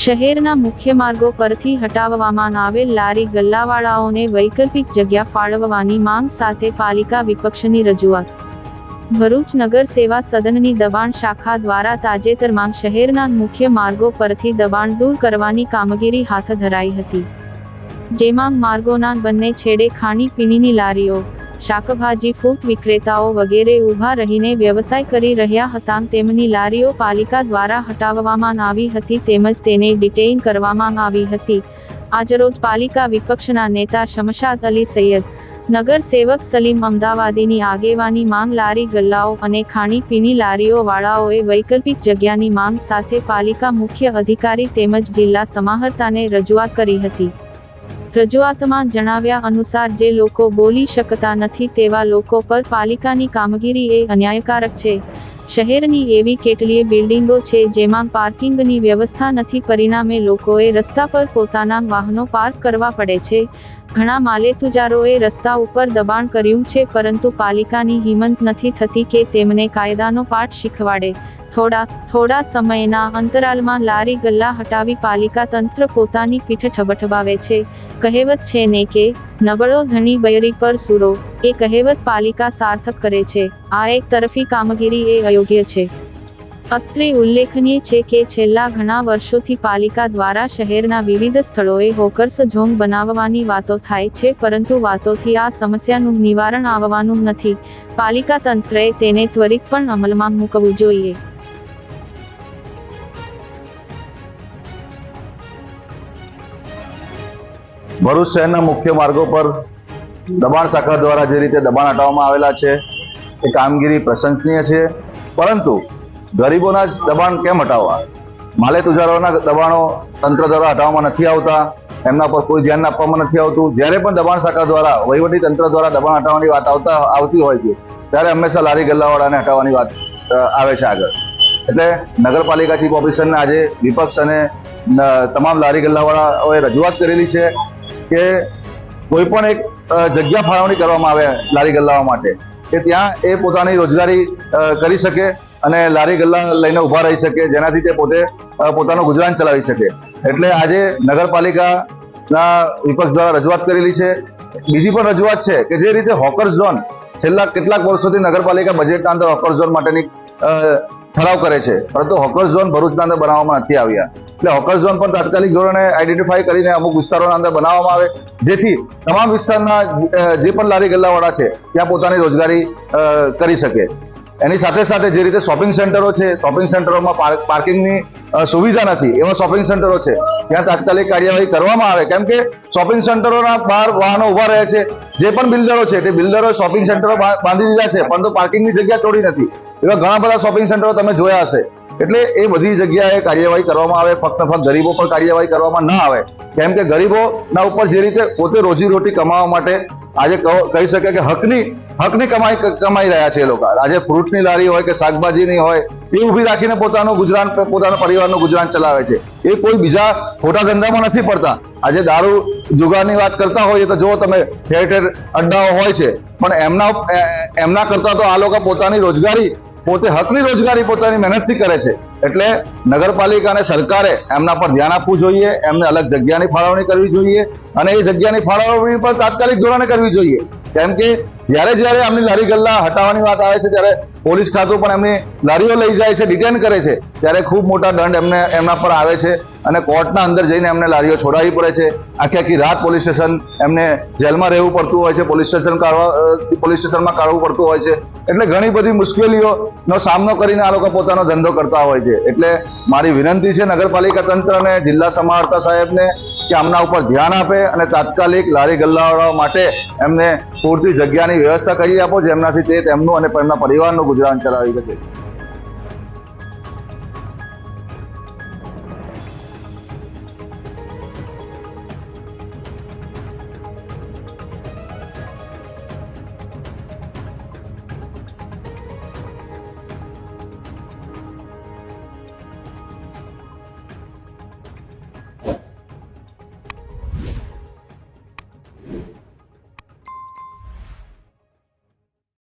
શહેરના મુખ્ય માર્ગો પરથી હટાવવામાં આવેલ લારી ગલ્લાવાળાઓને વૈકલ્પિક જગ્યા ફાળવવાની માંગ સાથે પાલિકા વિપક્ષની રજૂઆત. ભરૂચ નગર સેવા સદનની દબાણ શાખા દ્વારા તાજેતરમાં શહેરના મુખ્ય માર્ગો પરથી દબાણ દૂર કરવાની કામગીરી હાથ ધરાઈ હતી. જેમાં માર્ગોના બંને છેડે ખાણીપીણીની લારીઓ શાકભાજી ફૂટ વિક્રેતાઓ વગેરે ઊભા રહીને વ્યવસાય કરી રહ્યા હતા. તેમની લારીઓ પાલિકા દ્વારા હટાવવામાં આવી હતી તેમજ તેને ડિટેઇન કરવામાં આવી હતી. આજરોજ પાલિકા વિપક્ષના નેતા શમશાદ અલી સૈયદ, નગર સેવક સલીમ અમદાવાદીની આગેવાની માંગ, લારી ગલ્લાઓ અને ખાણીપીણી લારીઓ વાળાઓએ વૈકલ્પિક જગ્યાની માંગ સાથે પાલિકા મુખ્ય અધિકારી તેમજ જિલ્લા સમાહર્તાને રજૂઆત કરી હતી. રજૂઆતમાં જણાવ્યા અનુસાર જે લોકો બોલી શકતા નથી તેવા લોકો પર પાલિકાની કામગીરી એ અન્યાયકારક છે. શહેરની એવી કેટલીય બિલ્ડિંગો છે જેમાં પાર્કિંગની વ્યવસ્થા નથી, પરિણામે લોકોએ રસ્તા પર પોતાના વાહનો પાર્ક કરવા પડે છે. ઘણા માલેતુજારોએ રસ્તા ઉપર દબાણ કર્યું છે, પરંતુ પાલિકાની હિંમત નથી થતી કે તેમને કાયદાનો પાઠ શીખવાડે. થોડા થોડા સમયના અંતરાલમાં લારી ગલ્લા હટાવી પાલિકા તંત્ર પોતાની પીઠ ઠબઠબાવે છે. કહેવત છે ને કે, નબળો ધણી બૈરી પર સુરો. એ કહેવત પાલિકા સાર્થક કરે છે. આ એક તરફી કામગીરી એ અયોગ્ય છે. અત્રે ઉલ્લેખનીય છે કે છેલ્લા ઘણા વર્ષોથી પાલિકા દ્વારા શહેરના વિવિધ સ્થળોએ હોકર્સ ઝોન બનાવવાની વાતો થાય છે, પરંતુ વાતોથી આ સમસ્યાનું નિવારણ આવવાનું નથી. પાલિકા તંત્રએ તેને ત્વરિત પણ અમલમાં મૂકવું જોઈએ. ભરૂચ શહેરના મુખ્ય માર્ગો પર દબાણ શાખા દ્વારા જે રીતે દબાણ હટાવવામાં આવેલા છે, એ કામગીરી પ્રશંસનીય છે. પરંતુ ગરીબોના જ દબાણ કેમ હટાવવા? માલે તુજારોના દબાણો તંત્ર દ્વારા હટાવવામાં નથી આવતા, એમના પર કોઈ ધ્યાન આપવામાં નથી આવતું. જ્યારે પણ દબાણ શાખા દ્વારા, વહીવટી તંત્ર દ્વારા દબાણ હટાવવાની વાત આવતા, આવતી હોય છે, ત્યારે હંમેશા લારી ગલ્લાવાળાને હટાવવાની વાત આવે છે આગળ. એટલે નગરપાલિકા ચીફ ઓફિસરને આજે વિપક્ષ અને તમામ લારી ગલ્લાવાળાઓએ રજૂઆત કરેલી છે કે કોઈ પણ એક જગ્યા ફાળવણી કરવામાં આવે લારી ગલ્લાઓ માટે, કે ત્યાં એ પોતાની રોજગારી કરી શકે અને લારી ગલ્લા લઈને ઊભા રહી શકે, જેનાથી તે પોતે પોતાનું ગુજરાન ચલાવી શકે. એટલે આજે નગરપાલિકાના વિપક્ષ દ્વારા રજૂઆત કરેલી છે. બીજી પણ રજૂઆત છે કે જે રીતે હોકર ઝોન છેલ્લા કેટલાક વર્ષોથી નગરપાલિકા બજેટના અંદર હોકર ઝોન માટેની ઠરાવ કરે છે. પરંતુ હોકર ઝોન ભરૂચના અંદર બનાવવામાં નથી આવ્યા. એટલે હોકર ઝોન પણ તાત્કાલિક ધોરણે આઈડેન્ટિફાઈ કરીને અમુક વિસ્તારોના અંદર બનાવવામાં આવે. જેથી તમામ વિસ્તારના જે પણ લારી ગલ્લાવાળા છે, ત્યાં પોતાની રોજગારી કરી શકે. એની સાથે સાથે જે રીતે શોપિંગ સેન્ટરો છે શોપિંગ સેન્ટરોમાં પાર્ક- પાર્કિંગની સુવિધા નથી એવા શોપિંગ સેન્ટરો છે. ત્યાં તાત્કાલિક કાર્યવાહી કરવામાં આવે. કેમ કે શોપિંગ સેન્ટરોના બહાર વાહનો ઊભા રહે છે. જે પણ બિલ્ડરો છે, તે બિલ્ડરો શોપિંગ સેન્ટરો બાંધી દીધા છે, પરંતુ પાર્કિંગની જગ્યા છોડી નથી. એવા ઘણા બધા શોપિંગ સેન્ટરો તમે જોયા હશે. એટલે એ બધી જગ્યાએ કાર્યવાહી કરવામાં આવે, ફક્ત ફક્ત ગરીબો પર કાર્યવાહી કરવામાં ના આવે. કેમ કે ગરીબોના ઉપર જે રીતે પોતે રોજી રોટી કમાવા માટે આજે કહો- શકે કે હકની હકની કમાઈ કમાઈ રહ્યા છે એ લોકો. આજે ફ્રૂટની લારી હોય કે શાકભાજીની હોય, એ ઊભી રાખીને પોતાનું ગુજરાન, પોતાના પરિવારનું ગુજરાન ચલાવે છે. એ કોઈ બીજા ખોટા ધંધામાં નથી પડતા. આજે દારૂ જુગારની વાત કરતા હોઈએ તો જુઓ તમે ઠેર ઠેર અડ્ડાઓ હોય છે. પણ એમના એમના કરતા તો આ લોકો પોતાની રોજગારી પોતે હકની રોજગારી પોતાની મહેનતથી કરે છે. એટલે નગરપાલિકા અને સરકારે એમના પર ધ્યાન આપવું જોઈએ, એમને અલગ જગ્યાની ફાળવણી કરવી જોઈએ અને એ જગ્યાની ફાળવણી પણ તાત્કાલિક ધોરણે કરવી જોઈએ. કેમ કે જ્યારે જ્યારે એમની લારી ગલ્લા હટાવવાની વાત આવે છે, ત્યારે પોલીસ ખાતું પણ એમની લારીઓ લઈ જાય છે, ડિટેન કરે છે. ત્યારે ખૂબ મોટા દંડ એમને, એમના પર આવે છે અને કોર્ટના અંદર જઈને એમને લારીઓ છોડાવી પડે છે. આખી આખી રાત પોલીસ સ્ટેશન એમને જેલમાં રહેવું પડતું હોય છે, પોલીસ સ્ટેશન કાઢવા પોલીસ સ્ટેશનમાં કાઢવું પડતું હોય છે. એટલે ઘણી બધી મુશ્કેલીઓનો સામનો કરીને આ લોકો પોતાનો ધંધો કરતા હોય છે. એટલે મારી વિનંતી છે, નગરપાલિકા તંત્રને, જિલ્લા સમાહર્તા સાહેબને કે આમના ઉપર ધ્યાન આપે અને તાત્કાલિક લારી ગલ્લાવાળાઓ માટે એમને પૂરતી જગ્યાની વ્યવસ્થા કરી આપો, જેમનાથી તે તેમનું અને તેમના પરિવારનું ગુજરાન ચલાવી શકે.